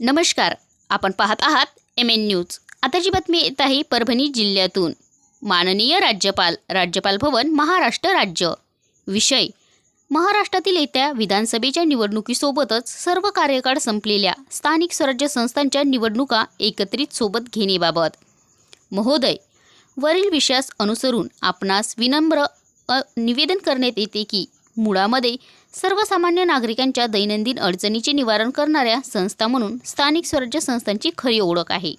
नमस्कार आपण पाहत आहात एम एन न्यूज आताची बातमी येत आहे परभणी जिल्ह्यातून. माननीय राज्यपाल राज्यपाल भवन महाराष्ट्र राज्य. विषय महाराष्ट्रातील येत्या विधानसभेच्या निवडणुकीसोबतच सर्व कार्यकाळ संपलेल्या स्थानिक स्वराज्य संस्थांच्या निवडणुका एकत्रित सोबत घेण्याबाबत. महोदय वरील विषयास अनुसरून आपणास विनम्र निवेदन करण्यात येते की मुळामध्ये सर्वसामान्य नागरिकांच्या दैनंदिन अडचणीचे निवारण करणाऱ्या संस्था म्हणून स्थानिक स्वराज्य संस्थांची खरी ओळख आहे.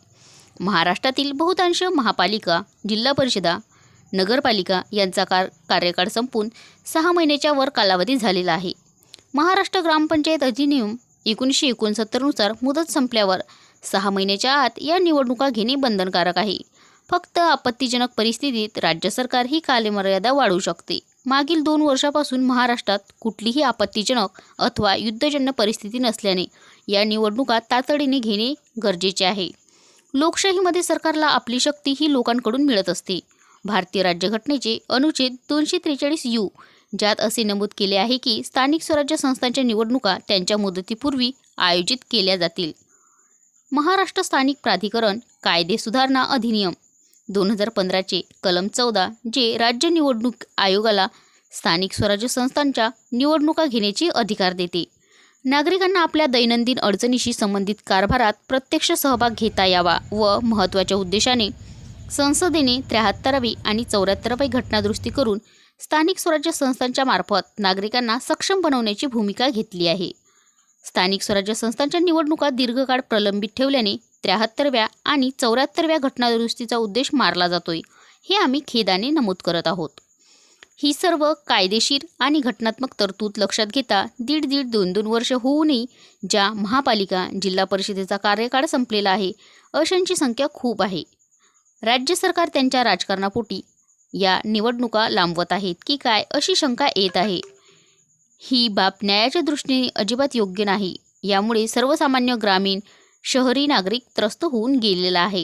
महाराष्ट्रातील बहुतांश महापालिका जिल्हा परिषदा नगरपालिका यांचा कार कार्यकाळ संपून सहा महिन्याच्या वर कालावधी झालेला आहे. महाराष्ट्र ग्रामपंचायत अधिनियम एकोणीसशे एकोणसत्तरनुसार मुदत संपल्यावर सहा महिन्याच्या आत या निवडणुका घेणे बंधनकारक आहे. फक्त आपत्तीजनक परिस्थितीत राज्य सरकार ही कालमर्यादा वाढवू शकते. मागील दोन वर्षापासून महाराष्ट्रात कुठलीही आपत्तीजनक अथवा युद्धजन्य परिस्थिती नसल्याने या निवडणुका तातडीने घेणे गरजेचे आहे. लोकशाहीमध्ये सरकारला आपली शक्ती ही लोकांकडून मिळत असते. भारतीय राज्यघटनेचे अनुच्छेद दोनशे त्रेचाळीस यू ज्यात असे नमूद केले आहे की स्थानिक स्वराज्य संस्थांच्या निवडणुका त्यांच्या मुदतीपूर्वी आयोजित केल्या जातील. महाराष्ट्र स्थानिक प्राधिकरण कायदे सुधारणा अधिनियम दोन हजार पंधराचे कलम चौदा जे राज्य निवडणूक आयोगाला स्थानिक स्वराज्य संस्थांच्या निवडणुका घेण्याची अधिकार देते. नागरिकांना आपल्या दैनंदिन अडचणीशी संबंधित कारभारात प्रत्यक्ष सहभाग घेता यावा व महत्त्वाच्या उद्देशाने संसदेने त्र्याहत्तरावी आणि चौऱ्याहत्तरावी घटनादुरुस्ती करून स्थानिक स्वराज्य संस्थांच्या मार्फत नागरिकांना सक्षम बनवण्याची भूमिका घेतली आहे. स्थानिक स्वराज्य संस्थांच्या निवडणुका दीर्घकाळ प्रलंबित ठेवल्याने त्र्याहत्तरव्या आणि चौऱ्याहत्तरव्या घटनादुरुस्तीचा उद्देश मारला जातोय हे आम्ही खेदाने नमूद करत आहोत. ही सर्व कायदेशीर आणि घटनात्मक तरतूद लक्षात घेता दीड दीड दोन दोन वर्ष होऊनही ज्या महापालिका जिल्हा परिषदेचा कार्यकाळ संपलेला आहे अशांची संख्या खूप आहे. राज्य सरकार त्यांच्या राजकारणापोटी या निवडणुका लांबवत आहेत की काय अशी शंका येत आहे. ही बाब न्यायाच्या दृष्टीने अजिबात योग्य नाही. यामुळे सर्वसामान्य ग्रामीण शहरी नागरिक त्रस्त होऊन गेलेला आहे.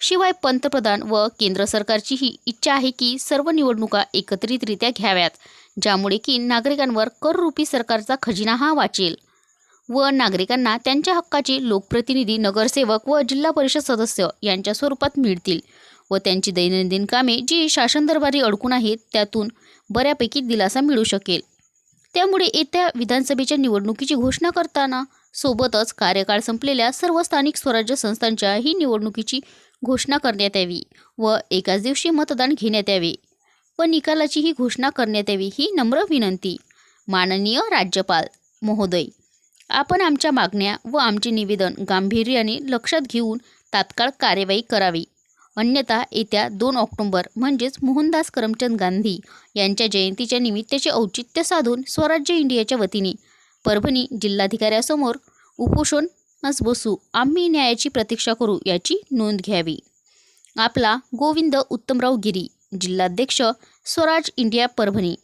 शिवाय पंतप्रधान व केंद्र सरकारची ही इच्छा आहे की सर्व निवडणुका एकत्रितरित्या घ्याव्यात ज्यामुळे की नागरिकांवर कररूपी सरकारचा खजिना हा वाचेल. व नागरिकांना त्यांच्या हक्काचे लोकप्रतिनिधी नगरसेवक व जिल्हा परिषद सदस्य यांच्या स्वरूपात मिळतील व त्यांची दैनंदिन कामे जी शासन दरबारी अडकून आहेत त्यातून बऱ्यापैकी दिलासा मिळू शकेल. त्यामुळे येत्या विधानसभेच्या निवडणुकीची घोषणा करताना सोबतच कार्यकाळ संपलेल्या सर्व स्थानिक स्वराज्य संस्थांच्या ही निवडणुकीची घोषणा करण्यात यावी व एकाच दिवशी मतदान घेण्यात यावे. व निकालाची ही घोषणा करण्यात यावी ही नम्र विनंती. माननीय राज्यपाल महोदय आपण आमच्या मागण्या व आमचे निवेदन गांभीर्याने लक्षात घेऊन तात्काळ कार्यवाही करावी. अन्यथा येत्या दोन ऑक्टोंबर म्हणजेच मोहनदास करमचंद गांधी यांच्या जयंतीच्या निमित्ताचे औचित्य साधून स्वराज्य इंडियाच्या वतीने परभणी जिल्हाधिकाऱ्यासमोर उपोषणास बसू आम्ही न्यायाची प्रतीक्षा करू याची नोंद घ्यावी. आपला गोविंद उत्तमराव गिरी जिल्हाध्यक्ष Swaraj India Parbhani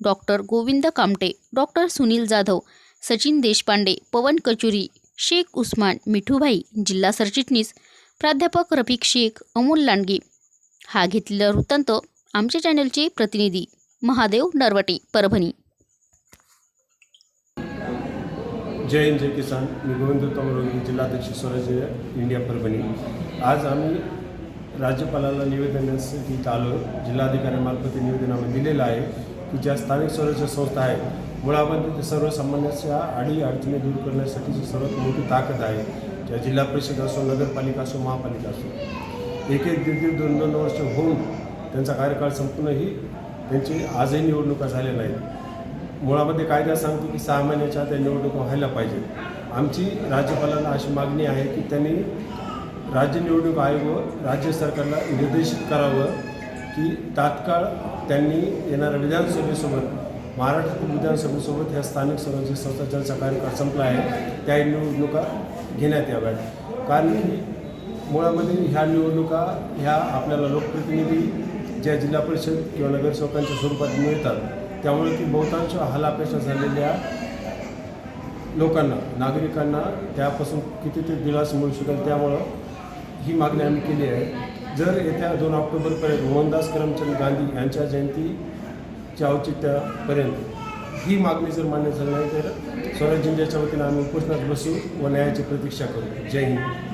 doctor Govind Kamte doctor Sunil Jadhav Sachin Deshpande Pawan Kachuri Shaikh Usman Mithubhai जिल्हा सरचिटणीस प्राध्यापक रफिक शेख अमोल लांडगे. हा घेतलेला वृत्तांत आमच्या चॅनलचे प्रतिनिधी महादेव नरवटे परभणी. जय हिंद जय किसान. मी गोविंद तमरोगी जिल्हाध्यक्ष स्वराज्य इंडिया परभणी. आज आम्ही राज्यपालाला निवेदन इथं आलो. जिल्हाधिकाऱ्यांमार्फत निवेदनामध्ये दिलेलं आहे की ज्या स्थानिक स्वराज्य संस्था आहेत मुळामध्ये ते सर्वसामान्यांच्या अडी अडचणी दूर करण्यासाठीची सर्वात मोठी ताकद आहे ज्या जिल्हा परिषद असो नगरपालिका असो महापालिका असो. एक एक दीड दीड दोन दोन वर्ष होऊन त्यांचा कार्यकाळ संपूर्णही त्यांची आजही निवडणुका झालेल्या आहेत मुळामध्ये कायदा सांगतो की सहा महिन्याच्या त्या निवडणूक निवडणुका व्हायला पाहिजे आमची राज्यपालाला अशी मागणी आहे की त्यांनी राज्य निवडणूक आयोग राज्य सरकारला निर्देशित करावं की तात्काळ त्यांनी येणाऱ्या विधानसभेसोबत महाराष्ट्रातील विधानसभेसोबत ह्या स्थानिक स्वराज्य संस्था ज्यांचा कार्यकाळ संपला आहे. त्या निवडणुका घेण्यात याव्यात. कारण की मुळामध्ये ह्या निवडणुका ह्या आपल्याला लोकप्रतिनिधी ज्या जिल्हा परिषद किंवा नगरसेवकांच्या स्वरूपात मिळतात त्यामुळे ती बहुतांश हलापेशा झालेल्या लोकांना नागरिकांना त्यापासून कितीतरी दिलास मिळू शकेल त्यामुळं ही मागणी आम्ही केली आहे. जर येत्या दोन ऑक्टोबरपर्यंत मोहनदास करमचंद गांधी यांच्या जयंतीच्या औचित्यापर्यंत ही मागणी जर मान्य झाली नाही तर स्वराज इंडियाच्या वतीनं आम्ही उपोषणात बसू व न्यायाची प्रतीक्षा करू. जय हिंद.